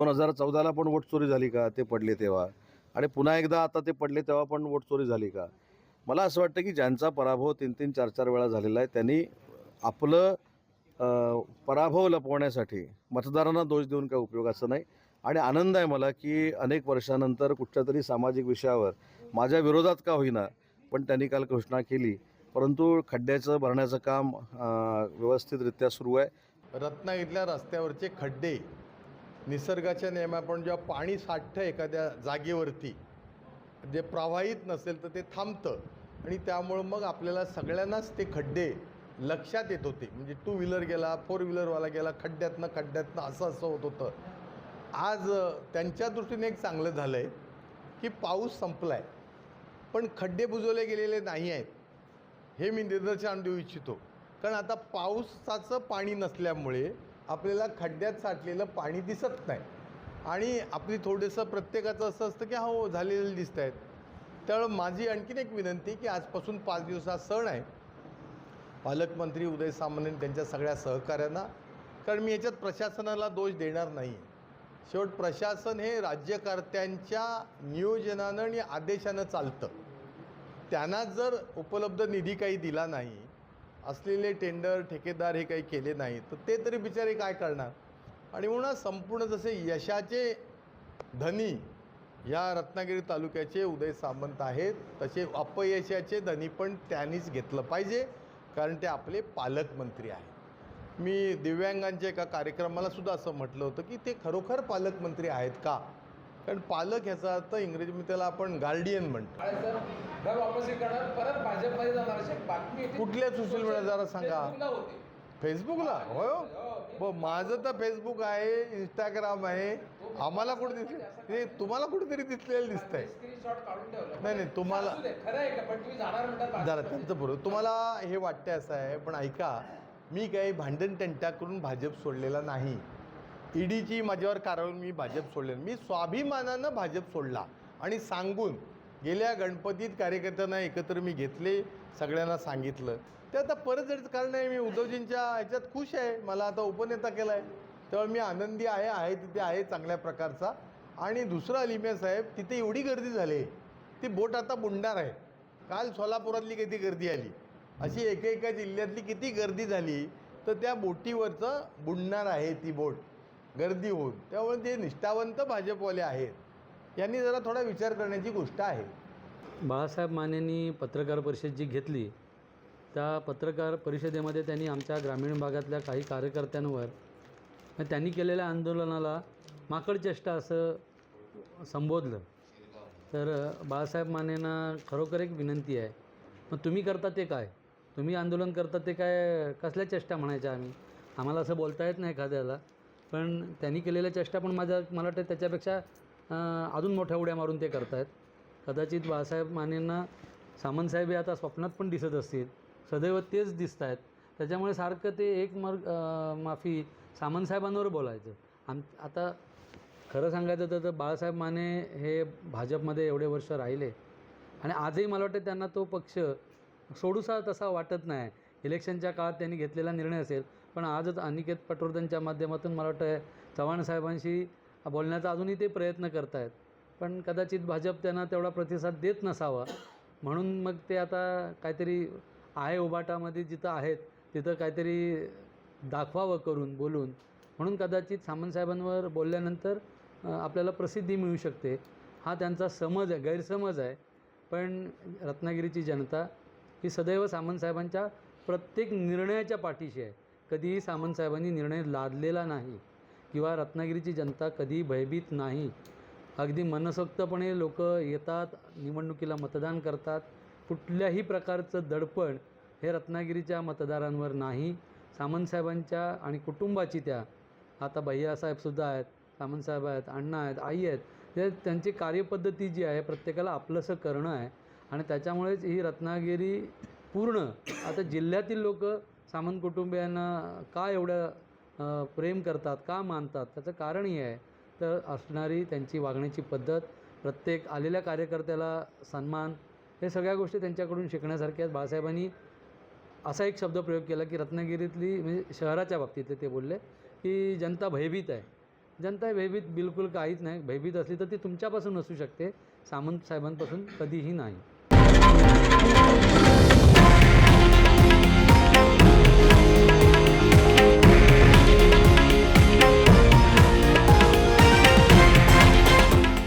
दोन हजार चौदाला पण वोट चोरी झाली का? ते पडले तेव्हा. आणि पुन्हा एकदा आता ते पडले तेव्हा पण वोट चोरी झाली का? मला असं वाटतं की ज्यांचा पराभव तीन तीन चार चार वेळा झालेला आहे त्यांनी आपलं पराभव लपवण्यासाठी मतदारांना दोष देऊन काही असं नाही. आणि आनंद आहे मला की अनेक वर्षानंतर कुठच्या तरी सामाजिक विषयावर माझ्या विरोधात का होईना पण त्यांनी काल घोषणा केली. परंतु खड्ड्याचं भरण्याचं काम व्यवस्थितरित्या सुरू आहे. रत्नागिरीतल्या रस्त्यावरचे खड्डे निसर्गाच्या नियमाप्रमाणे जेव्हा पाणी साठतं एखाद्या जागेवरती जे प्रवाहित नसेल तर ते थांबतं. आणि त्यामुळं मग आपल्याला सगळ्यांनाच ते खड्डे लक्षात येत होते. म्हणजे टू व्हीलर गेला फोर व्हीलरवाला गेला खड्ड्यातनं खड्ड्यातनं असं असं होत होतं. आज त्यांच्या दृष्टीने एक चांगलं झालं आहे की पाऊस संपला आहे पण खड्डे बुजवले गेलेले नाही आहेत. हे मी निदर्शन देऊ इच्छितो. कारण आता पावसाचं पाणी नसल्यामुळे आपल्याला खड्ड्यात साठलेलं पाणी दिसत नाही. आणि आपली थोडंसं प्रत्येकाचं असं असतं की हो झालेलं दिसत आहेत. त्यामुळे माझी आणखीन एक विनंती की आजपासून पाच दिवस हा सण आहे. पालकमंत्री उदय सामंत त्यांच्या सगळ्या सहकाऱ्यांना कारण मी याच्यात प्रशासनाला दोष देणार नाही शेवट प्रशासन हे राज्यकर्त्यांच्या नियोजनानं आणि आदेशानं चालतं. त्यांना जर उपलब्ध निधी काही दिला नाही असलेले टेंडर ठेकेदार हे काही केले नाही तर ते तरी बिचारे काय करणार? आणि म्हणून संपूर्ण जसे यशाचे धनी या रत्नागिरी तालुक्याचे उदय सामंत आहेत तसे अपयशाचे धनी पण त्यांनीच घेतलं पाहिजे कारण ते आपले पालकमंत्री आहेत. मी दिव्यांगांच्या एका कार्यक्रमाला सुद्धा असं म्हटलं होतं की ते खरोखर पालकमंत्री आहेत का? कारण पालक ह्याचा अर्थ इंग्रजीमध्ये त्याला आपण गार्डियन म्हणतो. कुठल्या सोशल मीडिया जरा सांगा. फेसबुकला हो ब- माझं तर फेसबुक आहे इंस्टाग्राम आहे. आम्हाला कुठे दिसले तुम्हाला कुठेतरी दिसलेलं दिसतंय. ठेवलं. नाही, नाही, तुम्हाला- आहे जरा त्यांचं बरोबर तुम्हाला हे वाटतंय असं आहे पण ऐका. मी काही भांडण तंटा करून भाजप सोडलेला नाही. ईडीची माझ्यावर कारवाई मी भाजप सोडलेलं. मी स्वाभिमानानं भाजप सोडला. आणि सांगून गेल्या गणपतीत कार्यकर्त्यांना एकत्र मी घेतले सगळ्यांना सांगितलं. ते आता परत जायचं कारण नाही मी उद्धवजींच्या ह्याच्यात खुश आहे. मला आता उपनेता केला आहे तेव्हा मी आनंदी आहे आहे तिथे आहे चांगल्या प्रकारचा. आणि दुसरं अलिमिया साहेब तिथे एवढी गर्दी झाली. ती बोट आता बुडणार आहे. काल सोलापुरातली किती गर्दी आली? अशी एका एका जिल्ह्यातली किती गर्दी झाली? तर त्या बोटीवरचं बुडणार आहे ती बोट. गर्दी होऊन. त्यामुळे ते निष्ठावंत भाजपवाले आहेत. यांनी जरा थोडा विचार करण्याची गोष्ट आहे. बाळासाहेब मानेंनी पत्रकार परिषद जी घेतली त्या पत्रकार परिषदेमध्ये त्यांनी आमच्या ग्रामीण भागातल्या काही कार्यकर्त्यांवर त्यांनी केलेल्या आंदोलनाला माकडचेष्टा असं संबोधलं. तर बाळासाहेब मानेंना खरोखर एक विनंती आहे. मग तुम्ही करता ते काय? तुम्ही आंदोलन करता ते काय? कसल्या चेष्टा म्हणायच्या आम्ही? आम्हाला असं बोलता येत नाही एखाद्याला. पण त्यांनी केलेल्या चेष्टा पण माझ्या मला वाटतं त्याच्यापेक्षा अजून मोठ्या उड्या मारून ते करतायत. कदाचित बाळासाहेब मानेंना सामंतसाहेब हे आता स्वप्नात पण दिसत असतील. सदैव तेच दिसत आहेत त्याच्यामुळे सारखं ते एक मर्ग माफी सामंतसाहेबांवर बोलायचं. आम आता खरं सांगायचं तर बाळासाहेब माने हे भाजपमध्ये एवढे वर्ष राहिले. आणि आजही मला वाटतं त्यांना तो पक्ष सोडूसा तसा वाटत नाही. इलेक्शनच्या काळात त्यांनी घेतलेला निर्णय असेल. पण आजच अनिकेत पटवर्धनच्या माध्यमातून मला वाटतं चव्हाण साहेबांशी बोलण्याचा अजूनही ते प्रयत्न करत आहेत पण कदाचित भाजप त्यांना तेवढा प्रतिसाद देत नसावा. म्हणून मग ते आता काहीतरी आहे उबाटामध्ये जिथं आहेत तिथं काहीतरी दाखवावं करून बोलून. म्हणून कदाचित सामंतसाहेबांवर बोलल्यानंतर आपल्याला प्रसिद्धी मिळू शकते. हा त्यांचा समज आहे गैरसमज आहे. पण रत्नागिरीची जनता ही सदैव सामंतसाहेबांच्या प्रत्येक निर्णयाच्या पाठीशी आहे. कधीही सामंतसाहेबांनी निर्णय लादलेला नाही किंवा रत्नागिरीची जनता कधीही भयभीत नाही. अगदी मनसोक्तपणे लोक येतात निवडणुकीला मतदान करतात. कुठल्याही प्रकारचं दडपण हे रत्नागिरीच्या मतदारांवर नाही. सामंतसाहेबांच्या आणि कुटुंबाची त्या. आता भैयासाहेबसुद्धा आहेत सामंतसाहेब आहेत अण्णा आहेत आई आहेत. ते त्यांची कार्यपद्धती जी आहे प्रत्येकाला आपलंसं करणं आहे. आणि त्याच्यामुळेच ही रत्नागिरी पूर्ण आता जिल्ह्यातील लोक सामंत कुटुंबियांना का एवढं प्रेम करतात का मानतात? त्याचं कारण हे आहे. तर असणारी त्यांची वागण्याची पद्धत प्रत्येक आलेल्या कार्यकर्त्याला सन्मान हे सगळ्या गोष्टी त्यांच्याकडून शिकण्यासारख्या आहेत. बाळासाहेबांनी असा एक शब्द प्रयोग केला की रत्नागिरीतली म्हणजे शहराच्या बाबतीतले ते बोलले की जनता भयभीत आहे. जनता भयभीत बिलकुल काहीच नाही. भयभीत असली तर ती तुमच्यापासून असू शकते. सामंत साहेबांपासून कधीही नाही.